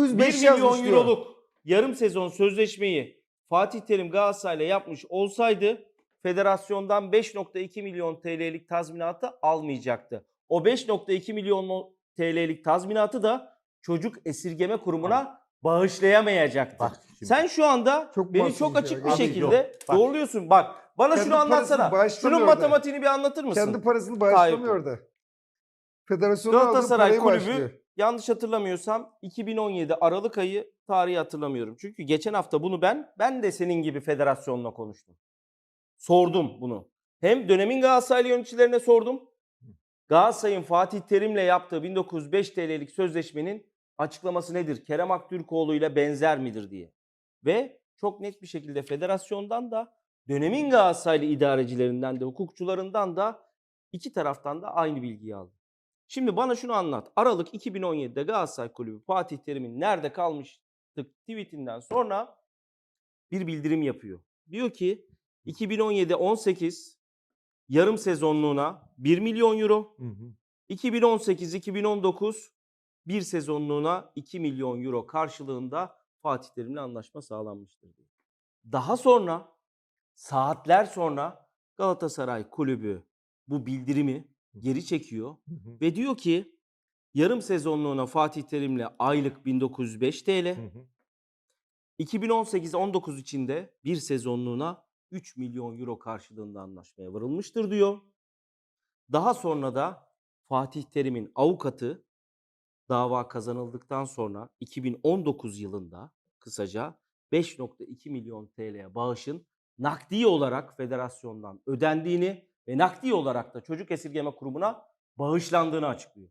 1905 1 milyon yazmış diyor. euroluk yarım sezon sözleşmeyi Fatih Terim Galatasaray'la yapmış olsaydı federasyondan 5.2 milyon TL'lik tazminatı almayacaktı. O 5.2 milyon TL'lik tazminatı da çocuk esirgeme kurumuna bağışlayamayacaktı. Bak şimdi. Sen şu anda Çok beni çok açık bir Abi şekilde yok, bak. doğruluyorsun. Bak bana Kendi şunu anlatsana. Şunun matematiğini bir anlatır mısın? Kendi parasını bağışlamıyor da. Federasyona aldığı Galatasaray Kulübü bağışlıyor. Yanlış hatırlamıyorsam 2017 Aralık ayı tarihi hatırlamıyorum. Çünkü geçen hafta bunu ben ben de senin gibi federasyonla konuştum. Sordum bunu. Hem dönemin Galatasaraylı yöneticilerine sordum. Galatasaray'ın Fatih Terim'le yaptığı 1905 TL'lik sözleşmenin açıklaması nedir? Kerem Aktürkoğlu ile benzer midir diye. Ve çok net bir şekilde federasyondan da dönemin Galatasaraylı idarecilerinden de hukukçularından da iki taraftan da aynı bilgiyi aldım. Şimdi bana şunu anlat. Aralık 2017'de Galatasaray Kulübü Fatih Terim'in nerede kalmıştık tweetinden sonra bir bildirim yapıyor. Diyor ki 2017-18 yarım sezonluğuna 1 milyon euro, Hı hı. 2018-2019 bir sezonluğuna 2 milyon euro karşılığında Fatih Terim'le anlaşma sağlanmıştır diyor. Daha sonra saatler sonra Galatasaray Kulübü bu bildirimi geri çekiyor Hı ve diyor ki yarım sezonluğuna Fatih Terim'le aylık 1905 TL, Hı hı. 2018-19 içinde bir sezonluğuna 3 milyon euro karşılığında anlaşmaya varılmıştır diyor. Daha sonra da Fatih Terim'in avukatı dava kazanıldıktan sonra 2019 yılında kısaca 5.2 milyon TL bağışın nakdi olarak federasyondan ödendiğini ve nakdi olarak da çocuk esirgeme kurumuna bağışlandığını açıklıyor.